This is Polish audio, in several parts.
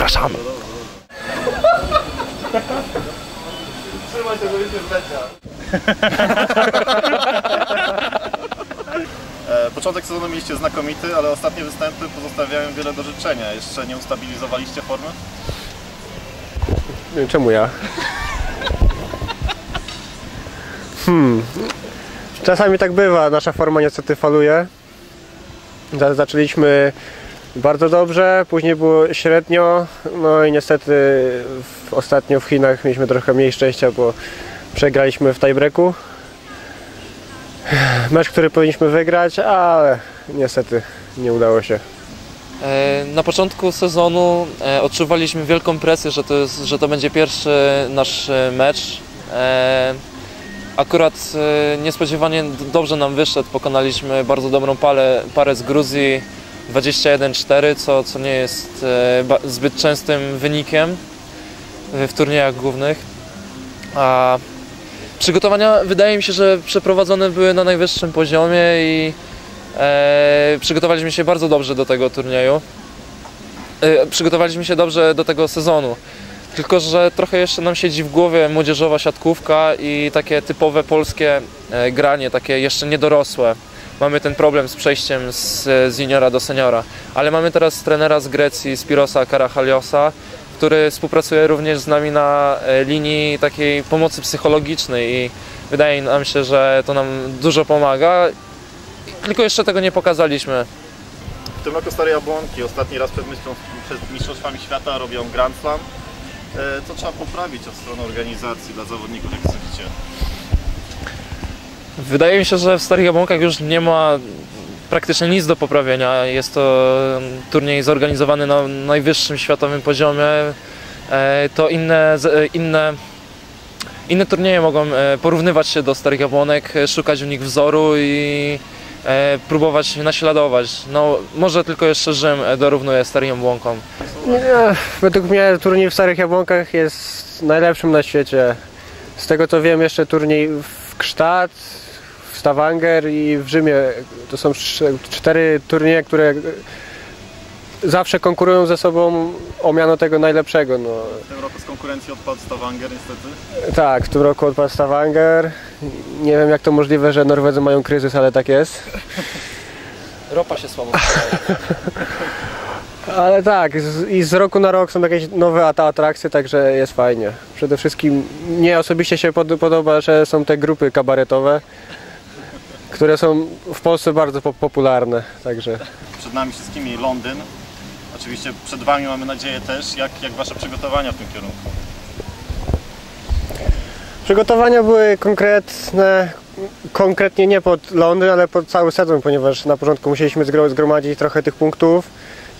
Zapraszamy. Trzymaj się. E, Początek sezonu mieliście znakomity, ale ostatnie występy pozostawiają wiele do życzenia. Jeszcze nie ustabilizowaliście formy? Czemu ja? Hmm. Czasami tak bywa, nasza forma niestety faluje. Za- Zaczęliśmy bardzo dobrze, później było średnio, no i niestety w, ostatnio w Chinach mieliśmy trochę mniej szczęścia, bo przegraliśmy w tiebreaku. Mecz, który powinniśmy wygrać, ale niestety nie udało się. E, Na początku sezonu e, odczuwaliśmy wielką presję, że to, jest, że to będzie pierwszy nasz e, mecz. Akurat niespodziewanie dobrze nam wyszedł. Pokonaliśmy bardzo dobrą parę, parę z Gruzji 21-4, co, co nie jest e, zbyt częstym wynikiem w w turniejach głównych. A przygotowania wydaje mi się, że przeprowadzone były na najwyższym poziomie i E, przygotowaliśmy się bardzo dobrze do tego turnieju. E, przygotowaliśmy się dobrze do tego sezonu. Tylko, że trochę jeszcze nam siedzi w głowie młodzieżowa siatkówka i takie typowe polskie e, granie, takie jeszcze niedorosłe. Mamy ten problem z przejściem z, z juniora do seniora. Ale mamy teraz trenera z Grecji, Spirosa Karachaliosa, który współpracuje również z nami na e, linii takiej pomocy psychologicznej i wydaje nam się, że to nam dużo pomaga tylko jeszcze tego nie pokazaliśmy. W tym roku Stare Jabłonki ostatni raz przed, przed Mistrzostwami Świata robią Grand Slam. E, Co trzeba poprawić od strony organizacji dla zawodników, jak sądzicie? Wydaje mi się, że w Starych Jabłonkach już nie ma praktycznie nic do poprawienia. Jest to turniej zorganizowany na najwyższym światowym poziomie. E, To inne, e, inne, inne turnieje mogą e, porównywać się do Starych Jabłonek, szukać w nich wzoru i próbować naśladować. No, może tylko jeszcze Rzym dorównuje Starym Jabłonkom. Według mnie turniej w Starych Jabłonkach jest najlepszym na świecie. Z tego co wiem, jeszcze turniej w Gstaad, w Stavanger i w Rzymie. To są cztery turnieje, które zawsze konkurują ze sobą o miano tego najlepszego. No. W tym roku z konkurencji odpadł Stavanger niestety. Tak, w tym roku odpadł Stavanger. Nie wiem jak to możliwe, że Norwedzy mają kryzys, ale tak jest. Ropa się słabo Ale tak, z, i z roku na rok są jakieś nowe atrakcje, także jest fajnie. Przede wszystkim mnie osobiście się pod, podoba, że są te grupy kabaretowe, które są w Polsce bardzo po, popularne, także Przed nami wszystkimi Londyn. Oczywiście przed Wami mamy nadzieję też. Jak, jak Wasze przygotowania w tym kierunku? przygotowania były konkretne, konkretnie nie pod Londyn, ale pod cały sezon, ponieważ na początku musieliśmy zgro- zgromadzić trochę tych punktów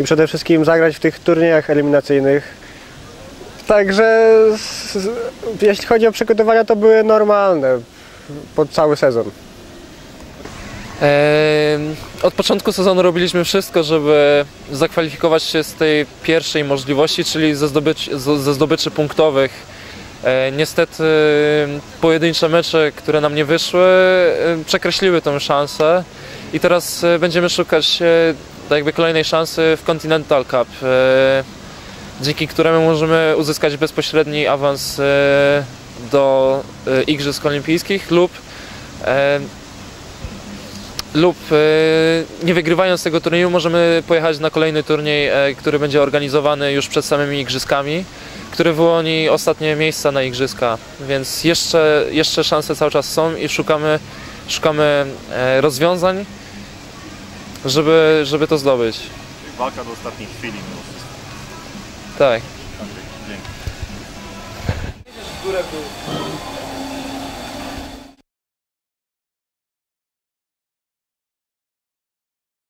i przede wszystkim zagrać w tych turniejach eliminacyjnych. Także jeśli chodzi o przygotowania, to były normalne pod cały sezon. Od początku sezonu robiliśmy wszystko, żeby zakwalifikować się z tej pierwszej możliwości, czyli ze, zdobyć, z- ze zdobyczy punktowych. E, Niestety pojedyncze mecze, które nam nie wyszły, przekreśliły tę szansę i teraz e, będziemy szukać e, tak jakby kolejnej szansy w Continental Cup, e, dzięki któremu możemy uzyskać bezpośredni awans e, do e, Igrzysk Olimpijskich lub lub nie wygrywając tego turnieju możemy pojechać na kolejny turniej, który będzie organizowany już przed samymi igrzyskami, który wyłoni ostatnie miejsca na igrzyska, więc jeszcze, jeszcze szanse cały czas są i szukamy, szukamy rozwiązań, żeby, żeby to zdobyć. Walka do ostatniej chwili mimo wszystko. Tak. Dzięki. W górę.